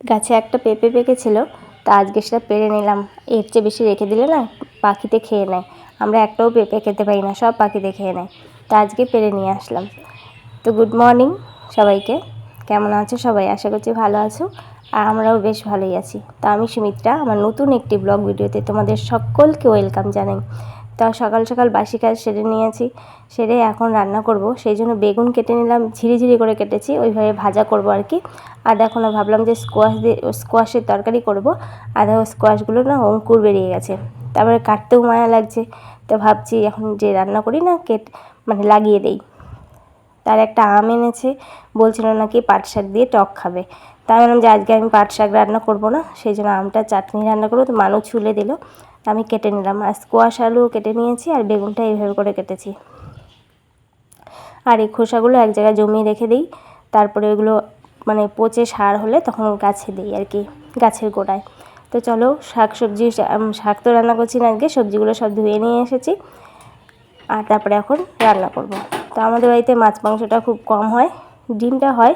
গাছে একটা পেঁপে পেকেছিল, তা আজকে সেটা পেরে নিলাম। এর চেয়ে বেশি রেখে দিলে না পাখিতে খেয়ে নেয়। আমরা একটাও পেঁপে খেতে পারি না, সব পাখিতে খেয়ে নেয়। তা আজকে পেরে নিয়ে আসলাম। তো গুড মর্নিং সবাইকে। কেমন আছো সবাই? আশা করছি ভালো আছো। আর আমরাও বেশ ভালোই আছি। তা আমি সুমিত্রা, আমার নতুন একটি ব্লগ ভিডিওতে তোমাদের সকলকে ওয়েলকাম জানাই। তা সকাল সকাল বাসি কাজ সেরে নিয়েছি, সেরে এখন রান্না করব। সেই জন্য বেগুন কেটে নিলাম ঝিরিঝিরি করে কেটেছি, ওইভাবে ভাজা করব আর কি। আর এখন ভাবলাম যে স্কোয়াশ দিয়ে স্কোয়াশের তরকারি করব। আদা স্কোয়াশগুলো না অঙ্কুর বেরিয়ে গেছে। তারপরে কাটতেও মায়া লাগছে, তো ভাবছি এখন যে রান্না করি না, কেট মানে লাগিয়ে দেই। তার একটা আম এনেছে, বলছিল নাকি পাট শাক দিয়ে টক খাবে। তাই ভাবলাম যে আজকে আমি পাট শাক রান্না করব না, সেই জন্য আমটা চাটনি রান্না করব, তো মানুষ ছুলে দিল। আমি কেটে নিলাম। আর স্কোয়াশ আলু কেটে নিয়েছি আর বেগুনটা এইভাবে করে কেটেছি। আর এই খোসাগুলো এক জায়গায় জমিয়ে রেখে দিই। তারপরে ওগুলো মানে পচে সার হলে তখন গাছে দিই আর কি, গাছের গোড়ায়। তো চলো, শাক সবজি শাক তো রান্না করছি না আজকে, সবজিগুলো সব ধুয়ে নিয়ে এসেছি। আর তারপরে এখন রান্না করব। তো আমাদের বাড়িতে মাছ মাংসটা খুব কম হয়, ডিমটা হয়,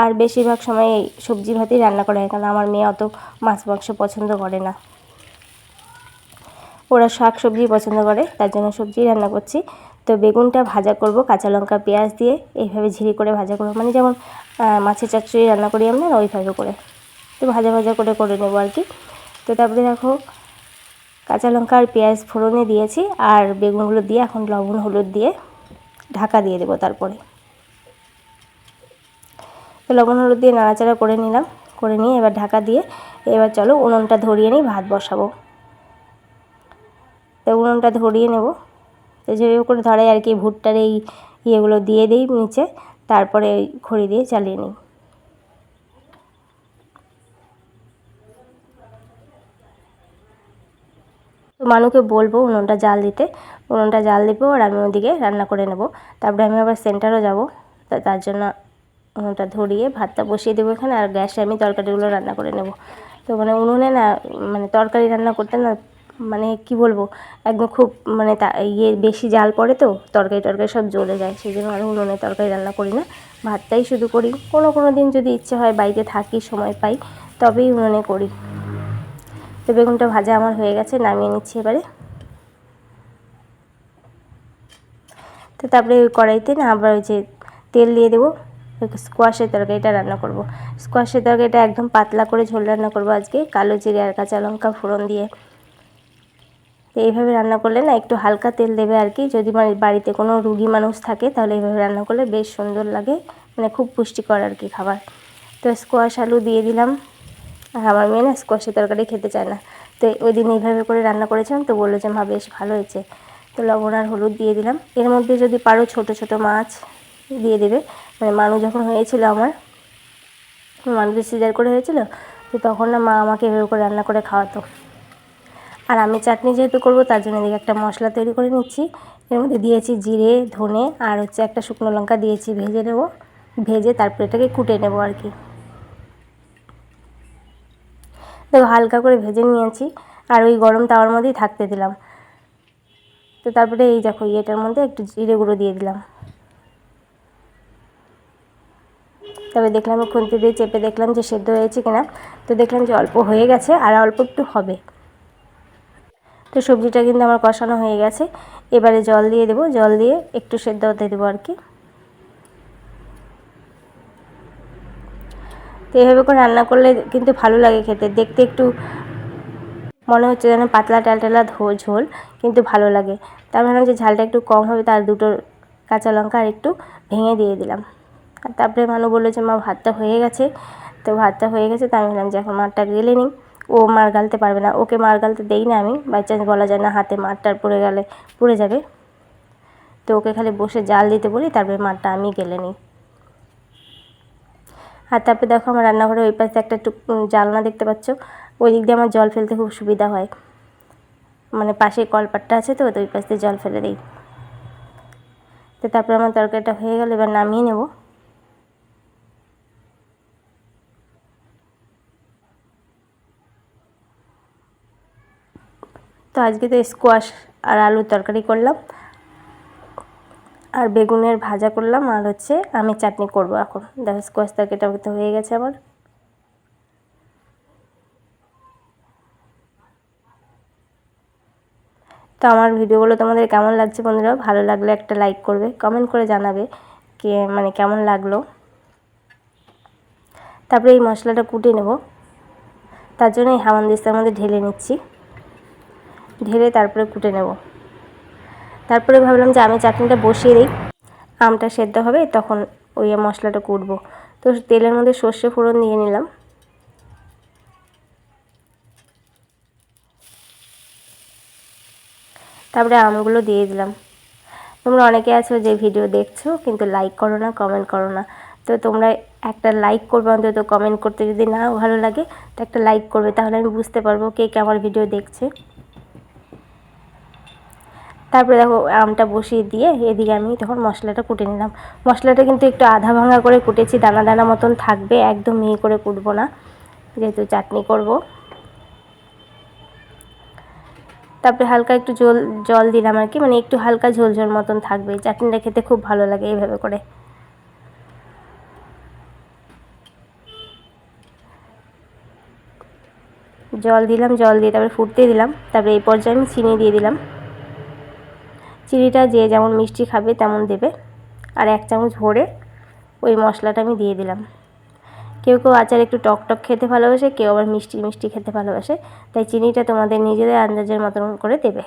আর বেশিরভাগ সময় সবজি ভাতেই রান্না করা হয়, কারণ আমার মেয়ে অত মাছ মাংস পছন্দ করে না। ওরা শাক সবজি পছন্দ করে, তার জন্য সবজি রান্না করছি। তো বেগুনটা ভাজা করব, কাঁচা লঙ্কা, পেঁয়াজ দিয়ে এইভাবে ঝিরি করে ভাজা করব। মানে যেমন মাছের চচ্চড়ি রান্না করি আমরা, ওইভাবে করে। তো ভাজা ভাজা করে করে নেব আর কি। তো তারপরে দেখো, কাঁচা লঙ্কা আর পেঁয়াজ ফোড়নে দিয়েছি, আর বেগুনগুলো দিয়ে এখন লবণ, হলুদ দিয়ে ঢাকা দিয়ে দেবো তারপরে। তো লবণ, হলুদ দিয়ে নাড়াচাড়া করে নিলাম, করে নিয়ে এবার ঢাকা দিয়ে এবার চলো উনুনটা ধরিয়ে নিই, ভাত বসাবো। তো উনুনটা ধরিয়ে নেব। তো যেভাবে করে ধরাই আর কি, ভুট্টার এই ইয়েগুলো দিয়ে দিই নিচে, তারপরে খড়ি দিয়ে চালিয়ে নিই। মানুকে বলব উনুনটা জাল দিতে। উনুনটা জাল দেবো আর আমি ওদিকে রান্না করে নেব। তারপরে আমি আবার সেন্টারও যাব। তার জন্য উনুনটা ধরিয়ে ভাতটা বসিয়ে দেবো এখানে, আর গ্যাসে আমি তরকারিগুলো রান্না করে নেব। তো মানে উনুনে না মানে তরকারি রান্না করতে না মানে কি বলব, একদম খুব মানে তা ইয়ে বেশি জাল পড়ে তো, তরকারি টরকারি সব জ্বলে যায়, সেই জন্য আমি উনুনে তরকারি রান্না করি না, ভাতটাই শুধু করি। কোনো কোনো দিন যদি ইচ্ছে হয় বাড়িতে থাকি, সময় পাই, তবেই উনুনে করি। তো বেগুনটা ভাজা আমার হয়ে গেছে, নামিয়ে নিচ্ছি এবারে। তো তারপরে ওই কড়াইতে না আবার ওই যে তেল দিয়ে দেবো স্কোয়াশের তরকারিটা রান্না করব। স্কোয়াশের তরকারিটা একদম পাতলা করে ঝোল রান্না করব আজকে, কালো জিরে আর কাঁচা লঙ্কা ফোড়ন দিয়ে। তো এইভাবে রান্না করলে না একটু হালকা তেল দেবে আর কি। যদি মানে বাড়িতে কোনো রুগী মানুষ থাকে, তাহলে এইভাবে রান্না করলে বেশ সুন্দর লাগে মানে খুব পুষ্টিকর আর কি খাবার। তো স্কোয়াশ আলু দিয়ে দিলাম। আর আমার মেয়ে না স্কোয়াশের তরকারি খেতে চায় না। তো ওই দিন এইভাবে করে রান্না করেছিলাম, তো বলল যে, মা, বেশ ভালো হয়েছে। তো লবণ আর হলুদ দিয়ে দিলাম। এর মধ্যে যদি পারো ছোট ছোট মাছ দিয়ে দেবে। মানে মানুষ যখন হয়েছিল আমার মানুষের সিজার করে হয়েছিল, তো তখন না মা আমাকে এভাবে করে রান্না করে খাওয়াতো। আর আমি চাটনি যেহেতু করব, তার জন্য এদিকে একটা মশলা তৈরি করে নিচ্ছি। এর মধ্যে দিয়েছি জিরে, ধনে আর হচ্ছে একটা শুকনো লঙ্কা দিয়েছি, ভেজে নেব। ভেজে তারপরে এটাকে কুটে নেব আর কি। দেখো, হালকা করে ভেজে নিয়েছি আর ওই গরম তাওয়ার মধ্যেই থাকতে দিলাম। তো তারপরে এই দেখো, ইয়েটার মধ্যে একটু জিরে গুঁড়ো দিয়ে দিলাম। তবে দেখলাম খুন্তি দিয়ে চেপে দেখলাম যে সেদ্ধ হয়েছে কিনা। তো দেখলাম যে অল্প হয়ে গেছে আর অল্প একটু হবে। তো সবজিটা কিন্তু আমার কষানো হয়ে গেছে। এবারে জল দিয়ে দেবো। জল দিয়ে একটু সেদ্ধ হতে দেবো আর কি। তো এইভাবে করে রান্না করলে কিন্তু ভালো লাগে খেতে। দেখতে একটু মনে হচ্ছে যেন পাতলা টালটালা ঝোল, কিন্তু ভালো লাগে। তার ভাবলাম যে ঝালটা একটু কম হবে, তার দুটো কাঁচা লঙ্কা আর একটু ভেঙে দিয়ে দিলাম। আর তারপরে মানু বলল যে, মা, ভাতটা হয়ে গেছে। তো ভাতটা হয়ে গেছে তাই আমি ভাবলাম যে, এখন মাঠটা গেলে নিই। ও মার গালতে পারবে না। ওকে মার গালতে দেই না আমি। বাই চান্স বলা যায় না, হাতে মারটার পড়ে গেলে, পড়ে যাবে। তো ওকে খালি বসে জাল দিতে বলি, তারপরে মারটা আমি গেলে নিই। আর তারপরে দেখো আমার রান্নাঘরে ওই পাশে একটা একটু জালনা দেখতে পাচ্ছ। ওই দিক দিয়ে আমার জল ফেলতে খুব সুবিধা হয়। মানে পাশে কলপাটটা আছে তো ওই পাশ দিয়ে জল ফেলে দিই। তো তারপরে আমার তরকারিটা হয়ে গেল, এবার নামিয়ে নেব। তো আজকে তো স্কোয়াশ আর আলুর তরকারি করলাম। আর বেগুনের ভাজা করলাম আর হচ্ছে আমি চাটনি করব এখন। দেখো স্কোয়াশ তরকারিটা তো হয়ে গেছে আমার তো আমার ভিডিওগুলো তোমাদের কেমন লাগছে বন্ধুরা? ভালো লাগলে একটা লাইক করবে কমেন্ট করে জানাবে কে মানে কেমন লাগল। তারপরে এই মশলাটা কুটে নেব। তার জন্য এই হামানদিস্তার মধ্যে ঢেলে নিচ্ছি। ঢেলে তারপরে কুটে নেব। তারপরে ভাবলাম যে আমি চাটনিটা বসিয়ে দিই, আমটা সেদ্ধ হবে, তখন ওই মশলাটা কুটবো। তো তেলের মধ্যে সর্ষে ফোড়ন দিয়ে নিলাম। তারপরে আমগুলো দিয়ে দিলাম। তোমরা অনেকে আছো যে ভিডিও দেখছ, কিন্তু লাইক করো না কমেন্ট করো না। তো তোমরা একটা লাইক করবে, অন্তত কমেন্ট করতে যদি না ভালো লাগে, তো একটা লাইক করবে, তাহলে আমি বুঝতে পারব কে কে আমার ভিডিও দেখছে। তারপরে দেখো আমটা বসিয়ে দিয়ে এদিকে আমি তখন মশলাটা কুটে নিলাম। মশলাটা কিন্তু একটু আধা ভাঙা করে কুটেছি, দানা দানা মতন থাকবে, একদম মিহি করে কুটবো না। যেহেতু চাটনি করব। তারপরে হালকা একটু জল জল দিলাম আর কি মানে একটু হালকা ঝোল ঝোল মতন থাকবে। চাটনিটা খেতে খুব ভালো লাগে এইভাবে করে। জল দিলাম, জল দিয়ে তারপরে ফুটতে দিলাম। তারপরে এই পর্যায়ে আমি চিনি দিয়ে দিলাম। চিনিটা যে যেমন মিষ্টি খাবে তেমন দেবে। আর এক চামচ ভরে ওই মশলাটা আমি দিয়ে দিলাম। কেউ কেউ আচার একটু টক টক খেতে ভালোবাসে, কেউ আবার মিষ্টি মিষ্টি খেতে ভালোবাসে। তাই চিনিটা তোমাদের নিজেদের আন্দাজের মতন করে দেবে।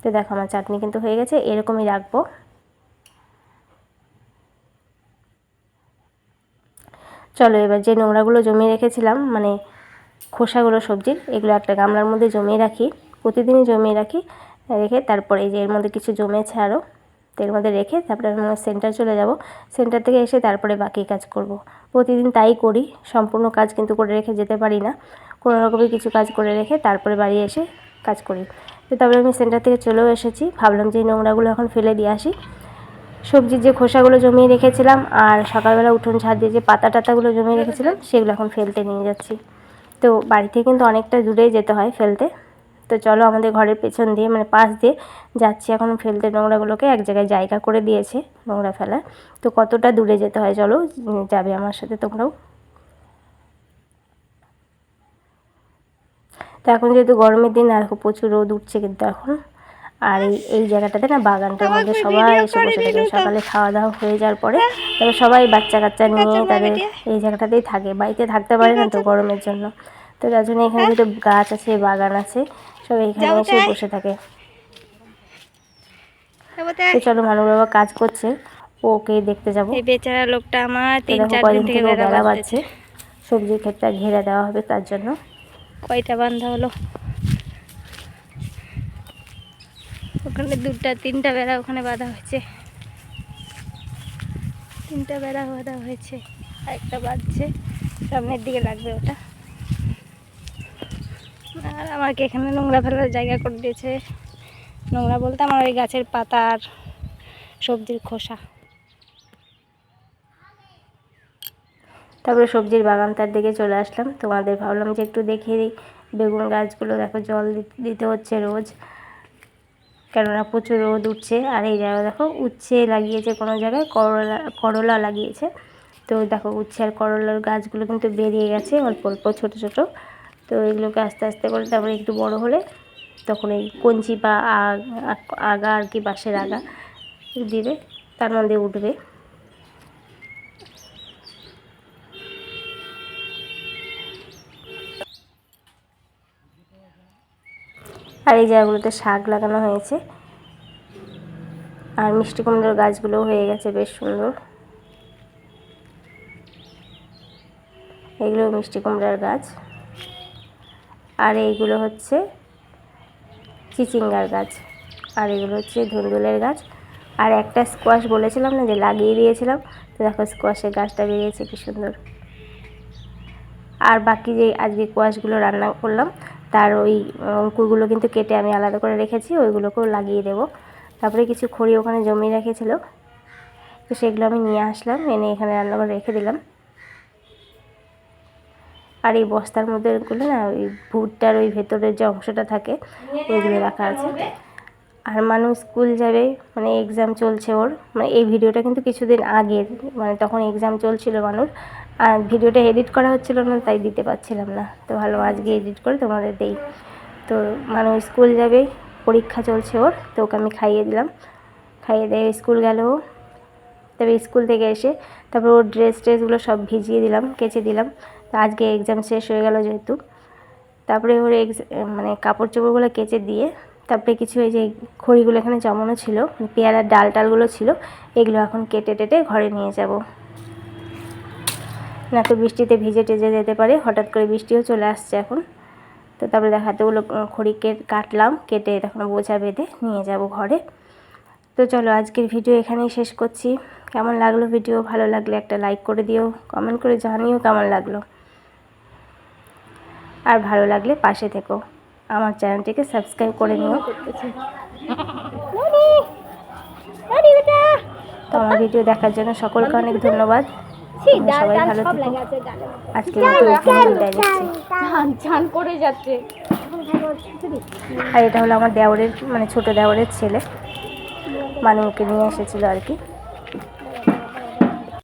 তো দেখো আমার চাটনি কিন্তু হয়ে গেছে, এরকমই রাখব। চলো এবার যে নোংরাগুলো জমিয়ে রেখেছিলাম মানে খোসাগুলো সবজির, এগুলো একটা গামলার মধ্যে জমিয়ে রাখি। প্রতিদিনই জমিয়ে রাখি। রেখে তারপরে এই যে এর মধ্যে কিছু জমেছে আরও তো এর মধ্যে রেখে তারপরে আমি সেন্টার চলে যাব। সেন্টার থেকে এসে তারপরে বাকি কাজ করব। প্রতিদিন তাই করি, সম্পূর্ণ কাজ কিন্তু করে রেখে যেতে পারি না। কোনো রকমের কিছু কাজ করে রেখে তারপরে বাড়ি এসে কাজ করি। তো তারপরে আমি সেন্টার থেকে চলেও এসেছি। ভাবলাম যে নোংরাগুলো এখন ফেলে দিয়ে আসি। সবজির যে খোসাগুলো জমিয়ে রেখেছিলাম আর সকালবেলা উঠোন ছাদ দিয়ে যে পাতা টাতাগুলো জমিয়ে রেখেছিলাম, সেগুলো এখন ফেলতে নিয়ে যাচ্ছি। তো বাড়ি থেকে কিন্তু অনেকটা দূরেই যেতে হয় ফেলতে। তো চলো আমাদের ঘরের পেছন দিয়ে মানে পাশ দিয়ে যাচ্ছি এখন ফেলতে। নোংরাগুলোকে এক জায়গায় জায়গা করে দিয়েছে নোংরা ফেলা। তো কতটা দূরে যেতে হয় চলো যাবে আমার সাথে তোমরাও। তো এখন যেহেতু গরমের দিন আর প্রচুর রোদ উঠছে কিন্তু এখন। আর এই এই জায়গাটাতে না বাগানটার মধ্যে সবাই এসে বসে থাকে। সকালে খাওয়া দাওয়া হয়ে যাওয়ার পরে তবে সবাই বাচ্চা কাচ্চা নিয়ে তাদের এই জায়গাটাতেই থাকে। বাড়িতে থাকতে পারে না তো গরমের জন্য। তো তার জন্য এখানে দুটো গাছ আছে বাগান আছে। সব এখানে এসে বসে থাকে। তো চলো মানুষ বাবা কাজ করছে ওকে দেখতে যাব। বেচারা লোকটা আমার তিন চার দিন থেকে বাঁধছে বাজছে। সবজির ক্ষেতটা ঘেরে দেওয়া হবে তার জন্য। কয়টা বান্ধা হলো? ওখানে দুটা তিনটা বেড়া ওখানে বাঁধা হয়েছে। তিনটা বেড়া বাঁধা হয়েছে আর একটা বাঁধছে। সামনের দিকে লাগবে ওটা। আর আমাকে এখানে নোংরা ফেলার জায়গা করে দিয়েছে। নোংরা বলতে আমার ওই গাছের পাতা আর সবজির খোসা। তারপরে সবজির বাগানটার দিকে চলে আসলাম। তোমাদের ভাবলাম যে একটু দেখিয়ে দিই। বেগুন গাছগুলো দেখো জল দিতে হচ্ছে রোজ। কেননা প্রচুর রোদ উঠছে। আর এই জায়গায় দেখো উচ্ছে লাগিয়েছে কোনো জায়গায়, করলা করলা লাগিয়েছে। তো দেখো উচ্ছে আর করলার গাছগুলো কিন্তু বেরিয়ে গেছে অল্প অল্প, ছোটো ছোটো। তো এগুলোকে আস্তে আস্তে করে তারপরে একটু বড় হলে তখন এই কঞ্চি বা আগ- আর কি বাঁশের আগা দিবে, তার মধ্যে উঠবে। আর এই জায়গাগুলোতে শাক লাগানো হয়েছে। আর মিষ্টি কুমড়োর গাছগুলোও হয়ে গেছে, বেশ সুন্দর। এগুলো মিষ্টি কুমড়ার গাছ। আর এইগুলো হচ্ছে চিচিঙ্গার গাছ। আর এগুলো হচ্ছে ধুন্দুলের গাছ। আর একটা স্কোয়াশ বলেছিলাম না যে লাগিয়ে দিয়েছিলাম, তো দেখো স্কোয়াশের গাছটা বেরিয়েছে, কি সুন্দর। আর বাকি যে আজকে কোয়াশগুলো রান্না করলাম, তার ওই অঙ্কুরগুলো কিন্তু কেটে আমি আলাদা করে রেখেছি, ওইগুলোকেও লাগিয়ে দেবো। তারপরে কিছু খড়ি ওখানে জমিয়ে রেখেছিল, তো সেগুলো আমি নিয়ে আসলাম, এনে এখানে রান্না করে রেখে দিলাম। আর এই বস্তার মধ্যে ওগুলো না, ওই ভুট্টার ওই ভেতরের যে অংশটা থাকে, ওইগুলো রাখা আছে। আর মানুষ স্কুল যাবে মানে এক্সাম চলছে ওর। মানে এই ভিডিওটা কিন্তু কিছুদিন আগের মানে তখন এক্সাম চলছিল মানুষ আর ভিডিওটা এডিট করা হচ্ছিল না, তাই দিতে পারছিলাম না। তো ভালো, আজকে এডিট করে তোমাদের দেই। তো মানুষ স্কুল যাবে, পরীক্ষা চলছে ওর, তো ওকে আমি খাইয়ে দিলাম। খাইয়ে দিয়ে স্কুল গেল। তবে স্কুল থেকে এসে তারপর ওর ড্রেস ট্রেসগুলো সব ভিজিয়ে দিলাম, কেচে দিলাম। তো আজকে এক্সাম শেষ হয়ে গেল যেহেতু। তারপরে ওর মানে কাপড় চোপড়গুলো কেচে দিয়ে তারপরে কিছু এই যে খড়িগুলো এখানে জমানো ছিল মানে পেয়ারার ডাল টালগুলো ছিল, এগুলো এখন কেটে টেটে ঘরে নিয়ে যাব। না তো বৃষ্টিতে ভিজে টেজে যেতে পারে, হঠাৎ করে বৃষ্টিও চলে আসছে এখন। তো তারপরে দেখা হাতেগুলো খড়ি কাটলাম, কেটে তখন বোঝা বেঁধে নিয়ে যাব ঘরে। তো চলো আজকের ভিডিও এখানেই শেষ করছি। কেমন লাগল ভিডিও ভালো লাগলে একটা লাইক করে দিও কমেন্ট করে জানিও কেমন লাগল। আর ভালো লাগলে পাশে থেকো। আমার চ্যানেলটিকে সাবস্ক্রাইব করে নিও। তো আমার ভিডিও দেখার জন্য সকলকে অনেক ধন্যবাদ। সবাই ভালো থেকো। আজকে করে যাচ্ছে। আর এটা হলো আমার দেওরের মানে ছোট দেওরের ছেলে। মানুকে নিয়ে এসেছিল আর কি।